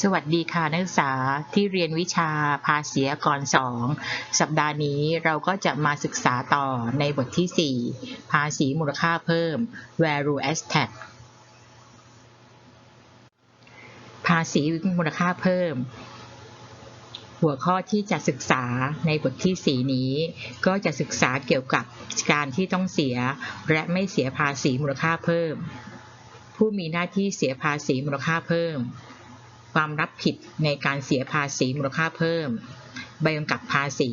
สวัสดีค่ะนักศึกษาที่เรียนวิชาภาษีกรสองสัปดาห์นี้เราก็จะมาศึกษาต่อในบทที่ 4 ภาษีมูลค่าเพิ่ม value as tax ภาษีมูลค่าเพิ่ม หัวข้อที่จะศึกษาในบทที่ 4 นี้ ก็จะศึกษาเกี่ยวกับการที่ต้องเสียและไม่เสียภาษีมูลค่าเพิ่ม ผู้มีหน้าที่เสียภาษีมูลค่าเพิ่ม ความรับผิดในการเสียภาษีมูลค่าเพิ่ม ใบกำกับภาษี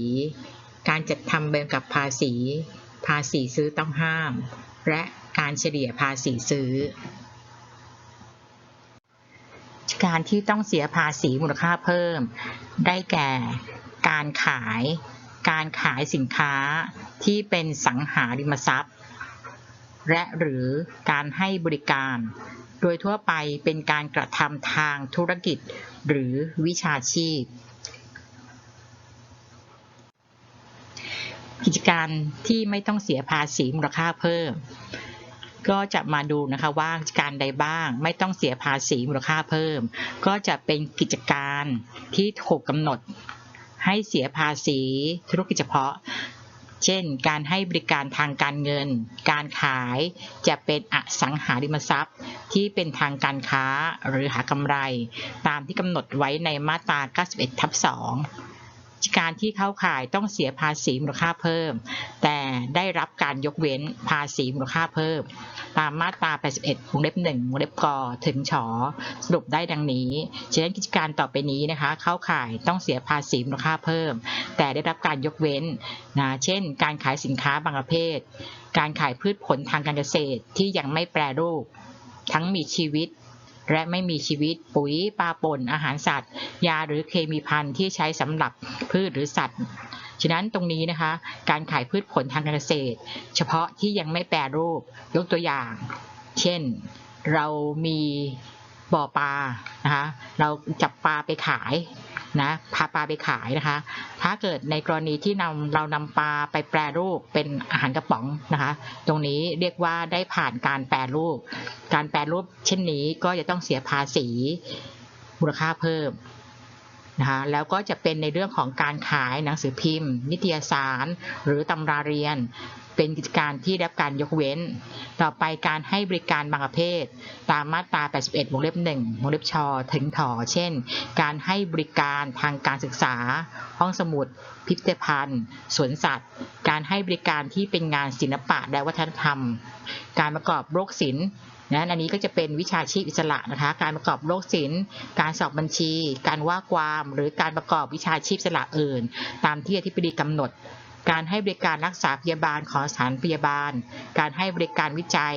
การจัดทำใบกำกับภาษี ภาษีซื้อต้องห้าม และการเฉลี่ยภาษีซื้อ การที่ต้องเสียภาษีมูลค่าเพิ่ม ได้แก่ การขาย การขายสินค้าที่เป็นสังหาริมทรัพย์ และหรือการให้บริการ โดยทั่วไปเป็นการกระทำทางธุรกิจหรือวิชาชีพ กิจการที่ไม่ต้องเสียภาษีมูลค่าเพิ่ม ก็จะมาดูนะคะว่ากิจการใดบ้างไม่ต้องเสียภาษีมูลค่าเพิ่ม ก็จะเป็นกิจการที่ถูกกำหนดให้เสียภาษีธุรกิจเฉพาะ เช่น การให้บริการทางการเงิน การขายจะเป็นอสังหาริมทรัพย์ ที่เป็นทางการค้าหรือหากำไร ตามที่กำหนดไว้ในมาตรา 91ทับ2 การที่เข้าข่ายต้องเสียภาษีมูลค่าเพิ่ม แต่ได้รับการยกเว้นภาษีมูลค่าเพิ่ม ตามมาตรา 81 วงเล็บ 1 วงเล็บกอถึงฉสรุปได้ดังนี้ฉะนั้นกิจการต่อไปนี้นะคะ เข้าข่ายต้องเสียภาษีมูลค่าเพิ่ม แต่ได้รับการยกเว้นนะเช่น การขายสินค้าบางประเภท การขายพืชผลทางการเกษตรที่ยังไม่แปรรูป ทั้งมีชีวิต และไม่มีชีวิตปุ๋ยปลาป่นอาหารสัตว์ ยาหรือเคมีพันธุ์ที่ใช้สำหรับพืชหรือสัตว์ฉะนั้นตรงนี้นะคะ การขายพืชผลทางการเกษตร เฉพาะที่ยังไม่แปรรูปยกตัวอย่าง เช่นเรามีบ่อปลานะคะเราจับปลาไปขาย นะพาปลาไปขายนะคะ ถ้าเกิดในกรณีที่นำเรานำปลาไปแปรรูปเป็นอาหารกระป๋องนะคะ ตรงนี้เรียกว่าได้ผ่านการแปรรูป การแปรรูปเช่นนี้ก็จะต้องเสียภาษีมูลค่าเพิ่มนะคะแล้วก็จะเป็นในเรื่องของการขายหนังสือพิมพ์ นิตยสาร หรือตำราเรียน เป็นกิจการที่ได้รับการยกเว้น ต่อไปการให้บริการบางประเภท ตามมาตรา 81 วงเล็บ 1 วงเล็บชถึงถอ เช่น การให้บริการทางการศึกษา ห้องสมุด พิพิธภัณฑ์ สวนสัตว์ การให้บริการที่เป็นงานศิลปะและวัฒนธรรม การประกอบโรคศิลป์นะอันนี้ก็จะเป็นวิชาชีพอิสระนะคะ การประกอบโรคศิลป์ การสอบบัญชี การว่าความ หรือการประกอบวิชาชีพอิสระอื่น ตามที่อธิบดีกำหนด การให้บริการรักษาพยาบาลของสถานพยาบาล การให้บริการวิจัย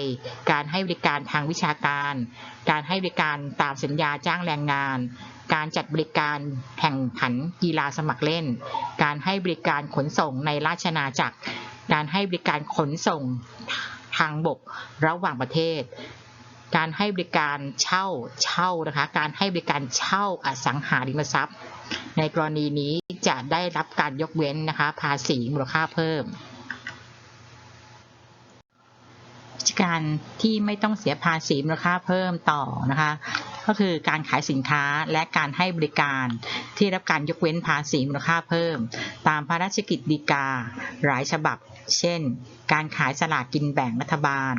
การให้บริการทางวิชาการ การให้บริการตามสัญญาจ้างแรงงาน การจัดบริการแข่งขันกีฬาสมัครเล่น การให้บริการขนส่งในราชอาณาจักร การให้บริการขนส่งทางบกระหว่างประเทศ การให้บริการเช่าเช่านะคะ การให้บริการเช่าอสังหาริมทรัพย์ ในกรณีนี้จะได้รับการยกเว้นนะคะ ภาษีมูลค่าเพิ่มการที่ไม่ต้องเสียภาษีมูลค่าเพิ่มต่อนะคะ ก็คือการขายสินค้าและการให้บริการที่รับการยกเว้นภาษีมูลค่าเพิ่ม ตามพระราชกิจฎีกาหลายฉบับ เช่น การขายสลากกินแบ่งรัฐบาล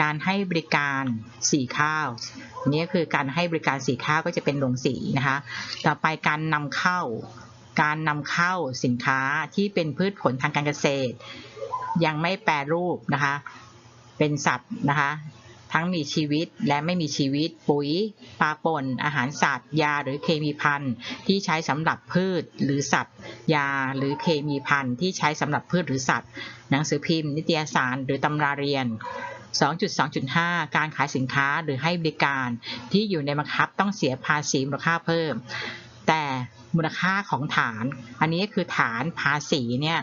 การให้บริการสีข้าวนี่คือการให้บริการสีข้าวก็จะเป็นโรงสีนะคะ ต่อไปการนำเข้า การนำเข้าสินค้าที่เป็นพืชผลทางการเกษตร ยังไม่แปรรูปนะคะ เป็นสัตว์นะคะ ทั้งมีชีวิตและไม่มีชีวิต ปุ๋ยปลาป่น อาหารสัตว์ ยาหรือเคมีภัณฑ์ที่ใช้สำหรับพืชหรือสัตว์ ยาหรือเคมีภัณฑ์ที่ใช้สำหรับพืชหรือสัตว์ หนังสือพิมพ์ นิตยสาร หรือตำราเรียน 2.2.5 การขายสินค้าหรือให้บริการที่อยู่ในบังคับต้องเสียภาษีมูลค่าเพิ่ม แต่มูลค่าของฐาน อันนี้คือฐานภาษีเนี่ย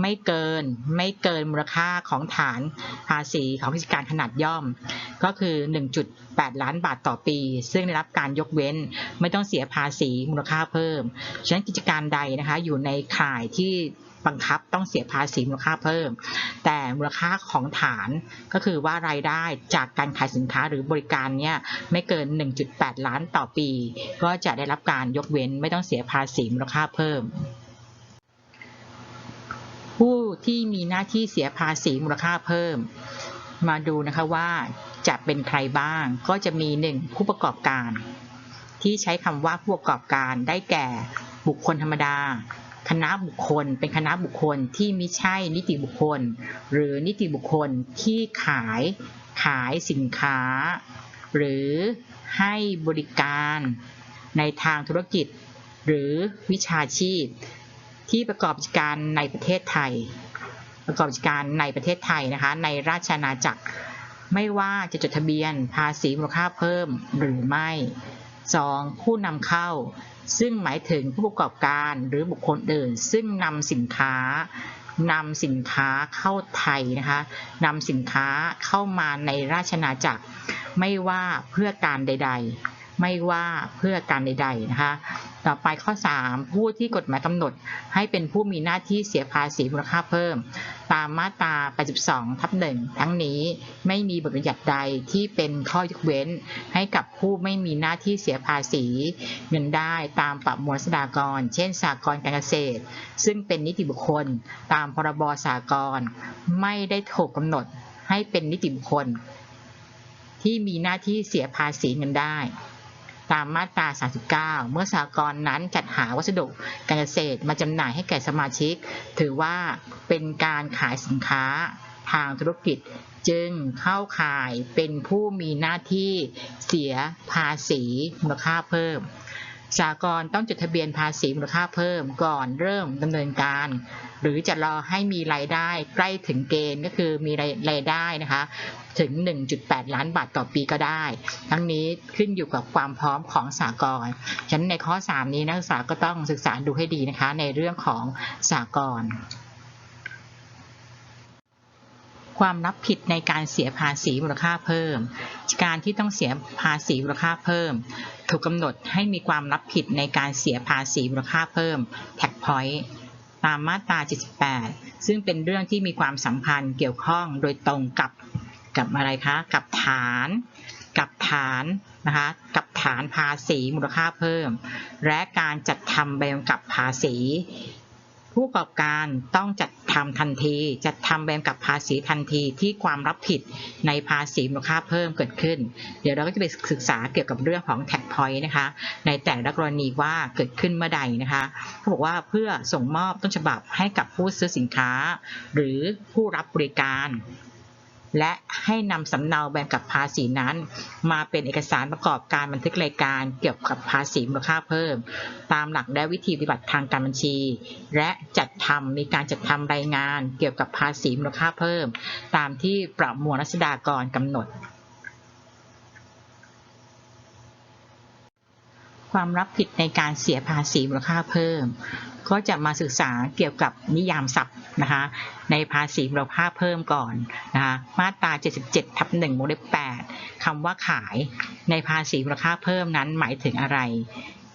ไม่เกินไม่เกินมูลค่าของฐานภาษีของกิจการขนาดย่อม ก็คือ 1.8 ล้านบาทต่อปี ซึ่งได้รับการยกเว้นไม่ต้องเสียภาษีมูลค่าเพิ่ม ฉะนั้นกิจการใดนะคะอยู่ในข่ายที่บังคับต้องเสียภาษีมูลค่าเพิ่ม แต่มูลค่าของฐานก็คือว่ารายได้จากการขายสินค้าหรือบริการเนี่ยไม่เกิน 1.8 ล้านต่อปี ก็จะได้รับการยกเว้นไม่ต้องเสียภาษีมูลค่าเพิ่ม ที่มีหน้าที่เสียภาษีมูลค่าเพิ่ม มาดูนะคะว่าจะเป็นใครบ้างก็จะมีหนึ่งผู้ประกอบการ ที่ใช้คำว่าผู้ประกอบการได้แก่บุคคลธรรมดา คณะบุคคล เป็นคณะบุคคลที่ไม่ใช่นิติบุคคล หรือนิติบุคคลที่ขายขายสินค้า หรือให้บริการในทางธุรกิจ หรือวิชาชีพ ที่ประกอบกิจการในประเทศไทย ประกอบกิจการในประเทศไทยนะคะ ในราชอาณาจักร ไม่ว่าจะจดทะเบียนภาษีมูลค่าเพิ่มหรือไม่ 2. ผู้นำเข้า ซึ่งหมายถึงผู้ประกอบการหรือบุคคลอื่น ซึ่งนำสินค้านำสินค้าเข้าไทยนะคะนำสินค้าเข้ามาในราชอาณาจักร ไม่ว่าเพื่อการใด ๆ ไม่ว่าเพื่อการใดๆนะคะต่อไปข้อ 3 ผู้ที่กฎหมายกำหนด ให้เป็นผู้มีหน้าที่เสียภาษีมูลค่าเพิ่ม ตามมาตรา 82 ทับหนึ่งทั้งนี้ไม่มีบทบัญญัติใดที่เป็นข้อยกเว้น ให้กับผู้ไม่มีหน้าที่เสียภาษี เงินได้ตามประมวลรัษฎากร เช่นสากลการเกษตร ซึ่งเป็นนิติบุคคล ตามพรบสากลไม่ได้ถูกกำหนดให้เป็นนิติบุคคล ที่มีหน้าที่เสียภาษีเงินได้ ตามมาตรา 39 เมื่อสากลนั้นจัดหาวัสดุการเกษตรมาจำหน่ายให้แก่สมาชิก ถือว่าเป็นการขายสินค้าทางธุรกิจจึงเข้าข่ายเป็นผู้มีหน้าที่เสียภาษีมูลค่าเพิ่ม สากลต้องจดทะเบียนภาษีมูลค่าเพิ่มก่อนเริ่มดำเนินการ หรือจะรอให้มีรายได้ใกล้ถึงเกณฑ์ก็คือมีรายได้นะคะถึง 1.8 ล้านบาทต่อปีก็ได้ ทั้งนี้ขึ้นอยู่กับความพร้อมของสากลฉะนั้นในข้อ 3 นี้นักศึกษาก็ต้องศึกษาดูให้ดีนะคะในเรื่องของสากล ความรับผิดในการเสียภาษีมูลค่าเพิ่ม การที่ต้องเสียภาษีมูลค่าเพิ่ม ถูกกำหนดให้มีความรับผิดในการเสียภาษีมูลค่าเพิ่ม tax point ตามมาตรา 78 ซึ่งเป็นเรื่องที่มีความสัมพันธ์เกี่ยวข้องโดยตรงกับกับอะไรคะ กับฐาน กับฐานนะคะกับฐานภาษีมูลค่าเพิ่ม และการจัดทำใบกำกับภาษี ผู้ประกอบการต้องจัด ทำทันทีจัดทำใบกำกับภาษีทันทีที่ความรับผิดในภาษีมูลค่าเพิ่มเกิดขึ้น เดี๋ยวเราก็จะไปศึกษาเกี่ยวกับเรื่องของ tax point นะคะ ในแต่ละกรณีว่าเกิดขึ้นเมื่อใดนะคะเขาบอกว่าเพื่อส่งมอบต้นฉบับให้กับผู้ซื้อสินค้า หรือผู้รับบริการ และให้นำสำเนาใบกำกับภาษีนั้น มาเป็นเอกสารประกอบการบันทึกรายการเกี่ยวกับภาษีมูลค่าเพิ่ม ตามหลักและวิธีปฏิบัติทางการบัญชี และจัดทำมีการจัดทำรายงานเกี่ยวกับภาษีมูลค่าเพิ่ม ตามที่ประมวลรัษฎากรกำหนดความรับผิดในการเสียภาษีมูลค่าเพิ่ม ก็จะมาศึกษาเกี่ยวกับนิยามศัพท์นะคะในภาษีมูลค่าเพิ่มก่อนนะคะมาตรา 77ทับ1วงเล็บ8คำว่าขายในภาษีมูลค่าเพิ่มนั้นหมายถึงอะไร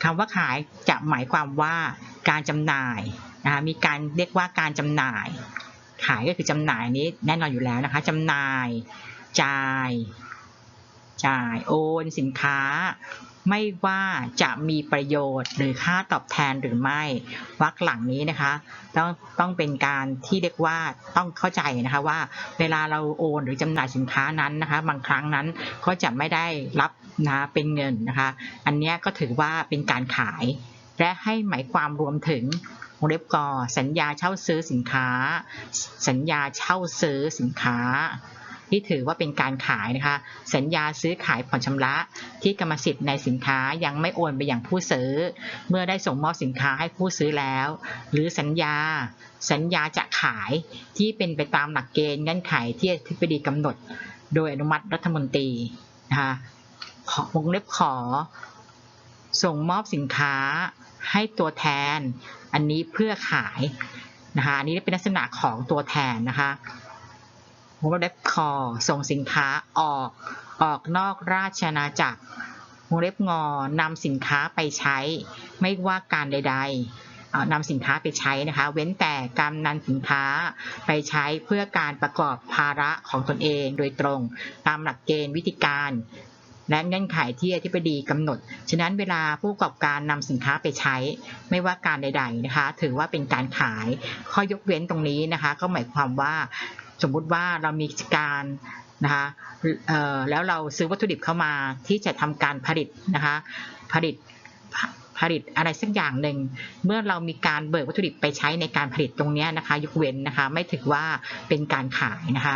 คำว่าขายจะหมายความว่าการจำหน่ายนะคะมีการเรียกว่าการจำหน่าย ขายก็คือจำหน่ายนี้แน่นอนอยู่แล้วนะคะจำหน่ายจ่ายจ่ายโอนสินค้า ไม่ว่าจะมีประโยชน์หรือค่าตอบแทนหรือไม่วรรคหลังนี้นะคะต้องต้องเป็นการที่เรียกว่าต้องเข้าใจนะคะว่าเวลาเราโอนหรือจำหน่ายสินค้านั้นนะคะ บางครั้งนั้นก็จะไม่ได้รับนะเป็นเงินนะคะ อันนี้ก็ถือว่าเป็นการขาย และให้หมายความรวมถึงวงเล็บกอสัญญาเช่าซื้อสินค้า สัญญาเช่าซื้อสินค้า ที่ถือว่าเป็นการขายนะคะ สัญญาซื้อขายผ่อนชำระ ที่กรรมสิทธิ์ในสินค้ายังไม่โอนไปอย่างผู้ซื้อ เมื่อได้ส่งมอบสินค้าให้ผู้ซื้อแล้ว หรือสัญญา สัญญาจะขายที่เป็นไปตามหลักเกณฑ์เงื่อนไขที่อธิบดีกำหนด โดยอนุมัติรัฐมนตรีนะคะขอวงเล็บขอ ส่งมอบสินค้าให้ตัวแทน อันนี้เพื่อขายนะคะอันนี้เป็นลักษณะของตัวแทนนะคะ วงเล็บคอส่งสินค้าออกออกนอกราชอาณาจักรวงเล็บงอนำสินค้าไปใช้ ไม่ว่าการใด ๆนำสินค้าไปใช้นะคะ เว้นแต่การนำสินค้าไปใช้เพื่อการประกอบภาระของตนเองโดยตรง ตามหลักเกณฑ์วิธีการและเงื่อนไขที่อธิบดีกำหนด ฉะนั้นเวลาผู้ประกอบการนำสินค้าไปใช้ ไม่ว่าการใด ๆนะคะ ถือว่าเป็นการขาย ข้อยกเว้นตรงนี้นะคะ ก็หมายความว่า สมมุติว่าเรามีการนะคะแล้วเราซื้อวัตถุดิบเข้ามาที่จะทำการผลิตนะคะผลิตผลิตอะไรสักอย่างหนึ่งเมื่อเรามีการเบิกวัตถุดิบไปใช้ในการผลิตตรงนี้นะคะยกเว้นนะคะไม่ถือว่าเป็นการขายนะคะ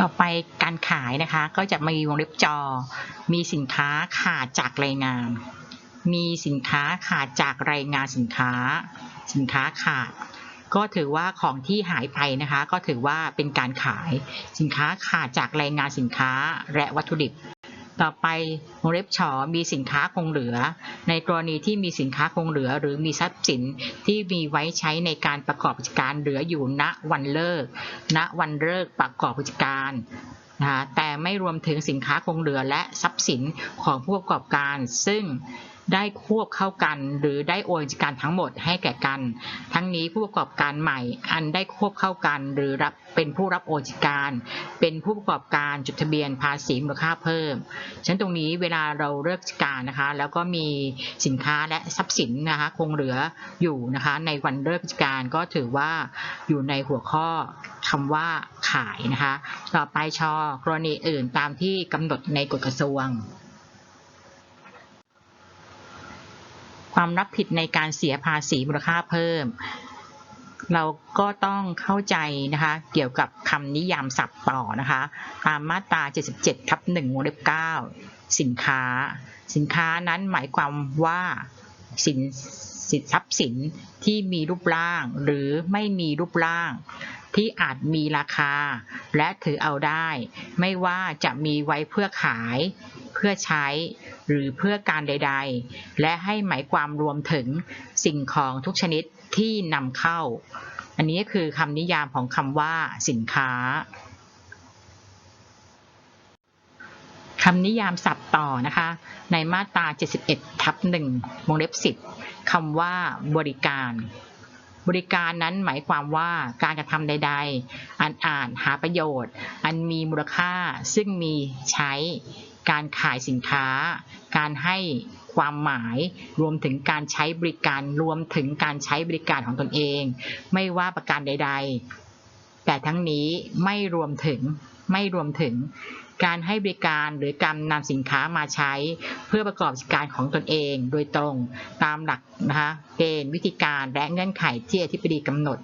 ต่อไปการขายนะคะก็จะมีวงเล็บจอ มีสินค้าขาดจากรายงาน มีสินค้าขาดจากรายงานสินค้า สินค้าขาด ก็ถือว่าของที่หายไปนะคะ ก็ถือว่าเป็นการขายสินค้าขาดจากแรายงานสินค้าและวัตถุดิบ ต่อไปวงเล็บฉอมีสินค้าคงเหลือ ในกรณีที่มีสินค้าคงเหลือ หรือมีทรัพย์สินที่มีไว้ใช้ในการประกอบกิจการเหลืออยู่ณวันเลิก ณวันเลิกประกอบกิจการนะคะแต่ไม่รวมถึงสินค้าคงเหลือและทรัพย์สินของผู้ประกอบการ ซึ่ง ได้ควบเข้ากัน หรือได้โอนกิจการทั้งหมดให้แก่กัน ทั้งนี้ผู้ประกอบการใหม่ อันได้ควบเข้ากัน หรือรับเป็นผู้รับโอนกิจการ เป็นผู้ประกอบการจดทะเบียนภาษีมูลค่าเพิ่มฉะนั้นตรงนี้เวลาเราเลิกกิจการนะคะ แล้วก็มีสินค้าและทรัพย์สินนะคะคงเหลืออยู่นะคะในวันเลิกกิจการก็ถือว่าอยู่ในหัวข้อคำว่าขายนะคะ ต่อไปชอกรณีอื่นตามที่กำหนดในกฎกระทรวง ความรับผิดในการเสียภาษีมูลค่าเพิ่ม เราก็ต้องเข้าใจนะคะ เกี่ยวกับคำนิยามศัพท์ต่อนะคะ ตามมาตรา 77ทับ1วงเล็บ9สินค้า สินค้านั้นหมายความว่าสินสินทรัพย์สินที่มีรูปร่างหรือไม่มีรูปร่าง ที่อาจมีราคา และถือเอาได้ ไม่ว่าจะมีไว้เพื่อขาย เพื่อใช้ หรือเพื่อการใด ๆ และให้หมายความรวมถึงสิ่งของทุกชนิดที่นำเข้า อันนี้คือคำนิยามของคำว่าสินค้าคำนิยามศัพท์ต่อนะคะ ในมาตรา 71 ทับ1วงเล็บ 10คำว่าบริการ บริการนั้นหมายความว่าการกระทำใด ๆ อันอ่านหาประโยชน์ อันมีมูลค่าซึ่งมีใช้ การขายสินค้า การให้ความหมายรวมถึงการใช้บริการรวมถึงการใช้บริการของตนเอง ไม่ว่าประการใด ๆ แต่ทั้งนี้ไม่รวมถึงไม่รวมถึง การให้บริการหรือการนำสินค้ามาใช้ เพื่อประกอบกิจการของตนเองโดยตรงตามหลักนะคะเกณฑ์วิธีการและเงื่อนไขที่อธิบดีกำหนด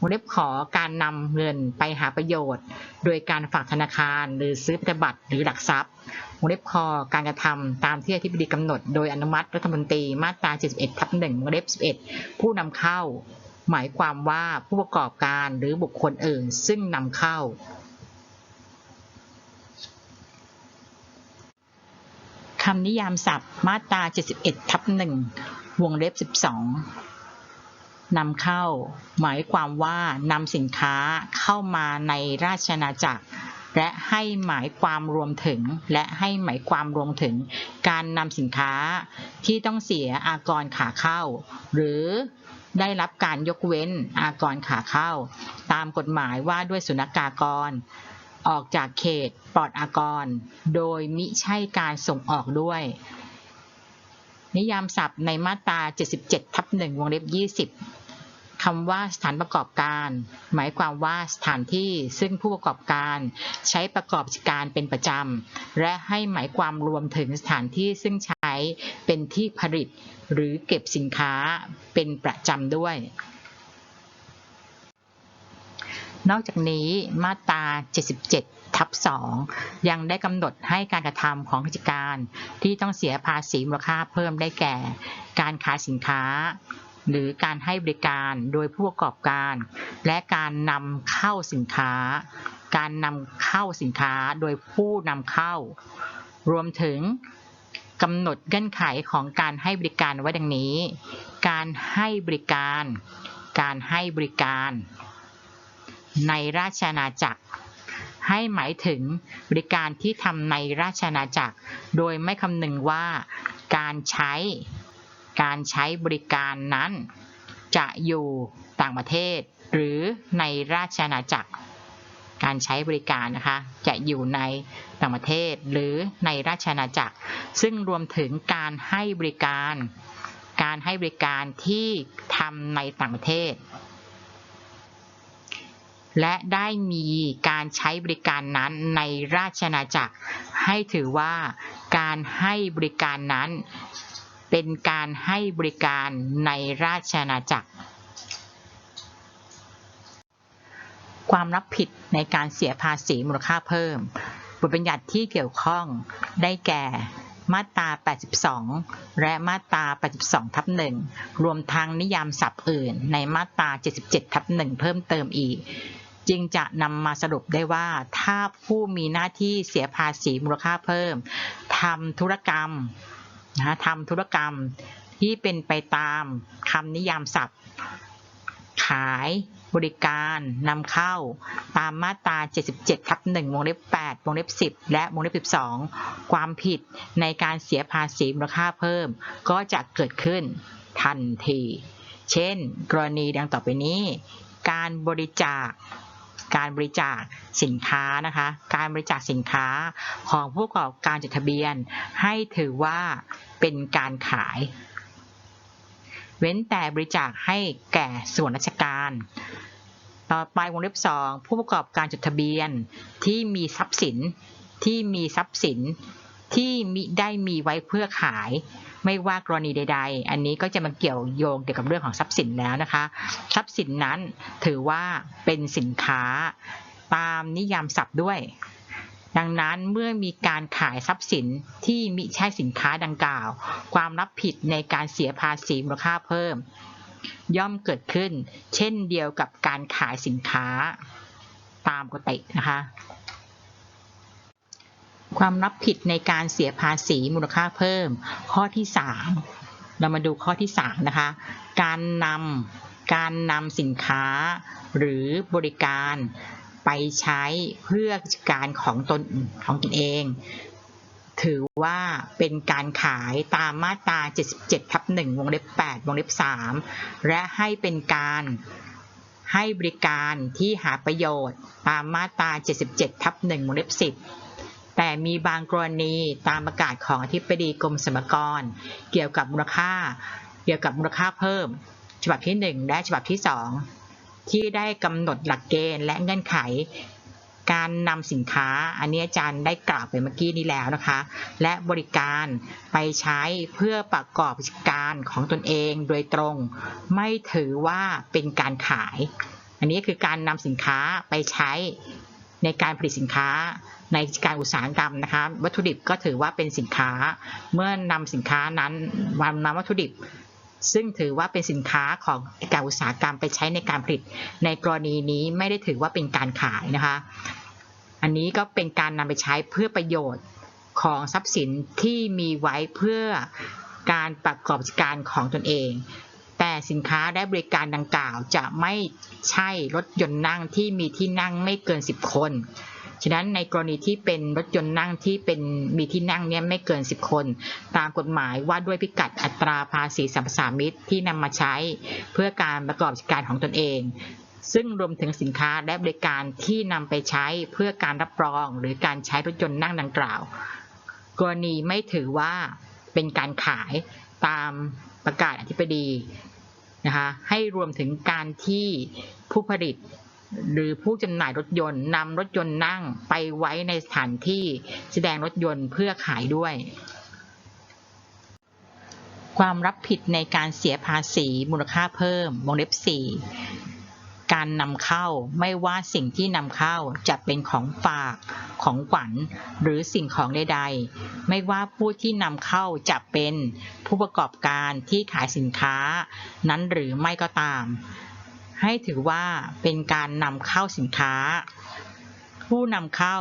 วงเล็บขอการนำเงินไปหาประโยชน์ โดยการฝากธนาคาร หรือซื้อพันธบัตรหรือหลักทรัพย์วงเล็บคอการกระทำตามที่อธิบดีกำหนด โดยอนุมัติรัฐมนตรีมาตรา 71ทับ1วงเล็บ 11 ผู้นำเข้า หมายความว่าผู้ประกอบการหรือบุคคลอื่น ซึ่งนำเข้าำนิยามศัพท์มาตรา 71 ทับ1วงเล็บ 12นำเข้า หมายความว่านำสินค้าเข้ามาในราชอาจักร และให้หมายความรวมถึง และให้หมายความรวมถึง การนำสินค้าที่ต้องเสียอากรขาเข้า หรือได้รับการยกเว้นอากรขาเข้า ตามกฎหมายว่าด้วยศุลกากร ออกจากเขตปลอดอากร โดยมิใช่การส่งออกด้วย นิยามศัพท์ในมาตรา 77 ทับ1วงเล็บ 20คำว่าสถานประกอบการ หมายความว่าสถานที่ซึ่งผู้ประกอบการใช้ประกอบกิจการเป็นประจำ และให้หมายความรวมถึงสถานที่ซึ่งใช้เป็นที่ผลิต หรือเก็บสินค้าเป็นประจำด้วย นอกจากนี้มาตรา 77 ทับ 2 ยังได้กำหนดให้การกระทำของกิจการ ที่ต้องเสียภาษีมูลค่าเพิ่มได้แก่ การขายสินค้า หรือการให้บริการโดยผู้ประกอบการ และการนำเข้าสินค้า การนำเข้าสินค้าโดยผู้นำเข้า รวมถึงกำหนดเงื่อนไขของการให้บริการไว้ดังนี้ การให้บริการ การให้บริการ ในราชอาณาจักร ให้หมายถึงบริการที่ทำในราชอาณาจักร โดยไม่คำนึงว่าการใช้การใช้บริการนั้น จะอยู่ต่างประเทศ หรือในราชอาณาจักร การใช้บริการนะคะ จะอยู่ในต่างประเทศ หรือในราชอาณาจักร ซึ่งรวมถึงการให้บริการ การให้บริการที่ทำในต่างประเทศ และได้มีการใช้บริการนั้นในราชอาจักร ให้ถือว่าการให้บริการนั้นเป็นการให้บริการในราชอาณาจักร ความรับผิดในการเสียภาษีมูลค่าเพิ่ม บทบัญญัติที่เกี่ยวข้องได้แก่มาตรา 82 และมาตรา 82 ทับ 1 รวมทั้งนิยามศัพท์อื่นในมาตรา 77 ทับ 1 เพิ่มเติมอีก จึงจะนำมาสรุปได้ว่า ถ้าผู้มีหน้าที่เสียภาษีมูลค่าเพิ่มทำธุรกรรมนะทำธุรกรรมที่เป็นไปตามคำนิยามศัพท์ ขายบริการนำเข้าตามมาตรา 77 ทับ 1 วงเล็บ 8 วงเล็บ 10 และวงเล็บ 12 ความผิดในการเสียภาษีมูลค่าเพิ่ม ก็จะเกิดขึ้นทันที เช่น กรณีดังต่อไปนี้ การบริจาค การบริจาคสินค้านะคะ การบริจาคสินค้าของผู้ประกอบการจดทะเบียน ให้ถือว่าเป็นการขาย เว้นแต่บริจาคให้แก่ส่วนราชการ ต่อไปวงเล็บสองผู้ประกอบการจดทะเบียนที่มีทรัพย์สินที่มีทรัพย์สินที่มิได้มีไว้เพื่อขาย ไม่ว่ากรณีใด ๆ อันนี้ก็จะมาเกี่ยวโยงเกี่ยวกับเรื่องของทรัพย์สินแล้วนะคะ ทรัพย์สินนั้นถือว่าเป็นสินค้าตามนิยามศัพท์ด้วย ดังนั้นเมื่อมีการขายทรัพย์สินที่มิใช่สินค้าดังกล่าว ความรับผิดในการเสียภาษีมูลค่าเพิ่ม ย่อมเกิดขึ้น เช่นเดียวกับการขายสินค้าตามปกตินะคะ ความรับผิดในการเสียภาษีมูลค่าเพิ่ม ข้อที่ 3 เรามาดูข้อที่ 3 นะคะ การนำการนำสินค้าหรือบริการไปใช้เพื่อการของตนของตนเอง ถือว่าเป็นการขายตามมาตรา 77ทับ1วงเล็บ 8 วงเล็บ 3 และให้เป็นการให้บริการที่หาประโยชน์ตามมาตรา 77ทับ1วงเล็บ 10 แต่มีบางกรณีตามประกาศของอธิบดีกรมสรรพากร เกี่ยวกับมูลค่า เกี่ยวกับมูลค่าเพิ่ม ฉบับที่ 1 และฉบับที่ 2 ที่ได้กำหนดหลักเกณฑ์และเงื่อนไข การนำสินค้า อันนี้อาจารย์ได้กล่าวไปเมื่อกี้นี้แล้วนะคะ และบริการไปใช้เพื่อประกอบกิจการของตนเองโดยตรง ไม่ถือว่าเป็นการขาย อันนี้คือการนำสินค้าไปใช้ ในการผลิตสินค้าในการอุตสาหกรรมนะคะวัตถุดิบก็ถือว่าเป็นสินค้า เมื่อนำสินค้านั้นวานำวัตถุดิบ ซึ่งถือว่าเป็นสินค้าของการอุตสาหกรรมไปใช้ในการผลิต ในกรณีนี้ไม่ได้ถือว่าเป็นการขายนะคะ อันนี้ก็เป็นการนำไปใช้เพื่อประโยชน์ของทรัพย์สินที่มีไว้เพื่อการประกอบกิจการของตนเอง สินค้าและบริการดังกล่าว จะไม่ใช่รถยนต์นั่งที่มีที่นั่งไม่เกิน 10 คน ฉะนั้นในกรณีที่เป็นรถยนต์นั่งที่เป็นมีที่นั่งเนี่ยไม่เกิน 10 คน ตามกฎหมายว่าด้วยพิกัดอัตราภาษีสัมปทามิตที่นำมาใช้ เพื่อการประกอบกิจการของตนเองซึ่งรวมถึงสินค้าและบริการที่นำไปใช้เพื่อการรับรอง หรือการใช้รถยนต์นั่งดังกล่าว กรณีไม่ถือว่าเป็นการขายตามประกาศอธิบดี นะคะให้รวมถึงการที่ผู้ผลิตหรือผู้จำหน่ายรถยนต์นำรถยนต์นั่งไปไว้ในสถานที่แสดงรถยนต์เพื่อขายด้วย ความรับผิดในการเสียภาษีมูลค่าเพิ่มวงเล็บ4 การนำเข้าไม่ว่าสิ่งที่นำเข้าจะเป็นของฝากของขวัญหรือสิ่งของใดๆ ไม่ว่าผู้ที่นำเข้าจะเป็นผู้ประกอบการที่ขายสินค้า นั้นหรือไม่ก็ตาม ให้ถือว่าเป็นการนำเข้าสินค้า ผู้นำเข้า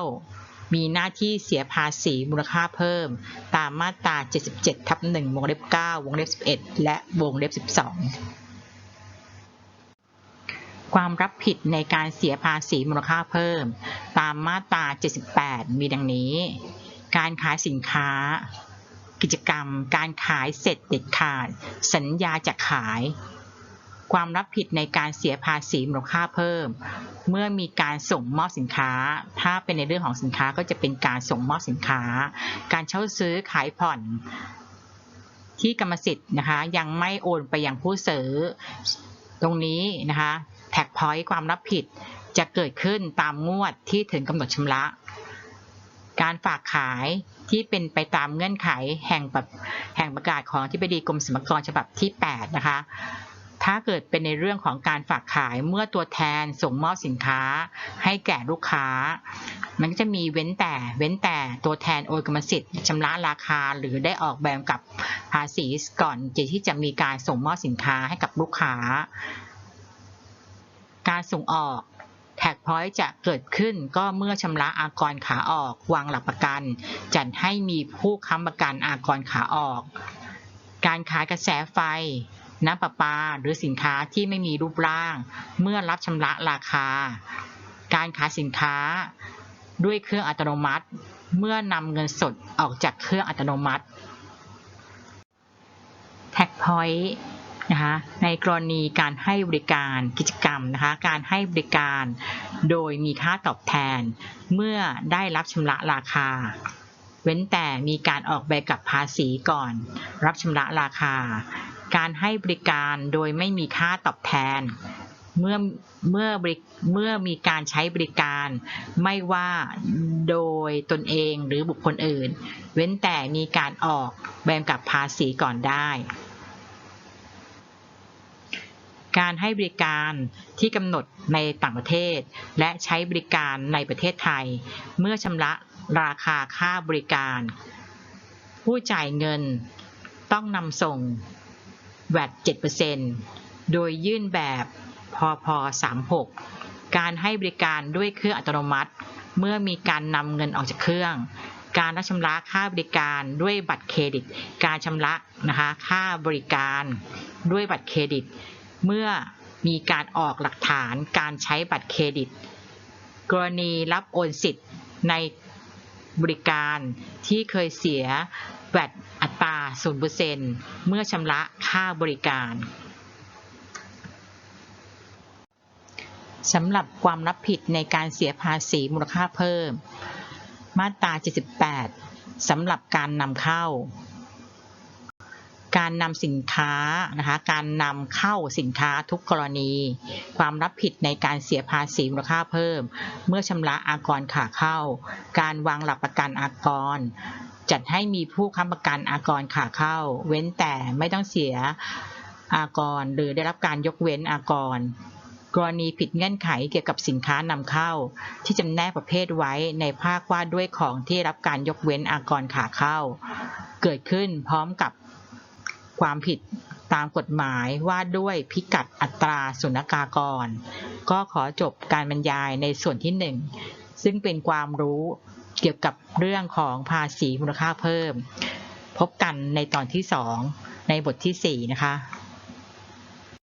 มีหน้าที่เสียภาษีมูลค่าเพิ่ม ตามมาตรา 77ทับ1วงเล็บ 9 วงเล็บ 11 และวงเล็บ 12 ความรับผิดในการเสียภาษีมูลค่าเพิ่ม ตามมาตรา 78 มีดังนี้ การขายสินค้า กิจกรรม การขายเสร็จเด็ดขาด สัญญาจะขาย ความรับผิดในการเสียภาษีมูลค่าเพิ่ม เมื่อมีการส่งมอบสินค้า ถ้าเป็นในเรื่องของสินค้าก็จะเป็นการส่งมอบสินค้า การเช่าซื้อขายผ่อนที่กรรมสิทธิ์นะคะยังไม่โอนไปยังผู้ซื้อตรงนี้นะคะ แท็กพอยต์ความรับผิดจะเกิดขึ้นตามงวดที่ถึงกำหนดชำระ การฝากขายที่เป็นไปตามเงื่อนไขแห่งแบบแห่งประกาศของที่ปดีกรมสรรพากรฉบับที่ 8 นะคะ ถ้าเกิดเป็นในเรื่องของการฝากขายเมื่อตัวแทนส่งมอบสินค้า ให้แก่ลูกค้า มันก็จะมีเว้นแต่เว้นแต่ตัวแทนโอนกรรมสิทธิ์ชำระราคาหรือได้ออกแบบกับภาษีก่อนที่จะมีการส่งมอบสินค้าให้กับลูกค้า การส่งออกแท็กพอยต์จะเกิดขึ้นก็เมื่อชำระอากรขาออก วางหลักประกัน จัดให้มีผู้ค้ำประกันอากรขาออก การขายกระแสไฟ น้ำประปาหรือสินค้าที่ไม่มีรูปร่าง เมื่อรับชำระราคา การขายสินค้า ด้วยเครื่องอัตโนมัติ เมื่อนำเงินสดออกจากเครื่องอัตโนมัติแท็กพอยต์ นะคะในกรณีการให้บริการกิจกรรมนะคะการให้บริการโดยมีค่าตอบแทน เมื่อได้รับชำระราคา เว้นแต่มีการออกใบกับภาษีก่อน รับชำระราคา การให้บริการโดยไม่มีค่าตอบแทน เมื่อเมื่อเมื่อมีการใช้บริการไม่ว่าโดยตนเองหรือบุคคลอื่น เว้นแต่มีการออกใบกับภาษีก่อนได้ การให้บริการที่กำหนดในต่างประเทศ และใช้บริการในประเทศไทย เมื่อชำระราคาค่าบริการ ผู้จ่ายเงินต้องนำส่ง VAT 7%โดยยื่นแบบพพ36 การให้บริการด้วยเครื่องอัตโนมัติ เมื่อมีการนำเงินออกจากเครื่อง การรับชำระค่าบริการด้วยบัตรเครดิต การชำระนะคะค่าบริการด้วยบัตรเครดิต เมื่อมีการออกหลักฐานการใช้บัตรเครดิต กรณีรับโอนสิทธิ์ในบริการที่เคยเสียแวดอัตรา0%เมื่อชำระค่าบริการสำหรับความรับผิดในการเสียภาษีมูลค่าเพิ่ม มาตรา 78 สำหรับการนำเข้า การนำสินค้านะคะการนำเข้าสินค้าทุกกรณี ความรับผิดในการเสียภาษีมูลค่าเพิ่ม เมื่อชำระอากรขาเข้า การวางหลักประกันอากร จัดให้มีผู้ค้ำประกันอากรขาเข้า เว้นแต่ไม่ต้องเสียอากร หรือได้รับการยกเว้นอากรกรณีผิดเงื่อนไขเกี่ยวกับสินค้านำเข้า ที่จำแนกประเภทไว้ในภาคว่าด้วยของที่รับการยกเว้นอากรขาเข้า เกิดขึ้นพร้อมกับ ความผิดตามกฎหมายว่าด้วยพิกัดอัตราสุนกากร ก็ขอจบการบรรยายในส่วนที่หนึ่งซึ่งเป็นความรู้เกี่ยวกับเรื่องของภาษีมูลค่าเพิ่ม พบกันในตอนที่สองในบทที่สี่นะคะ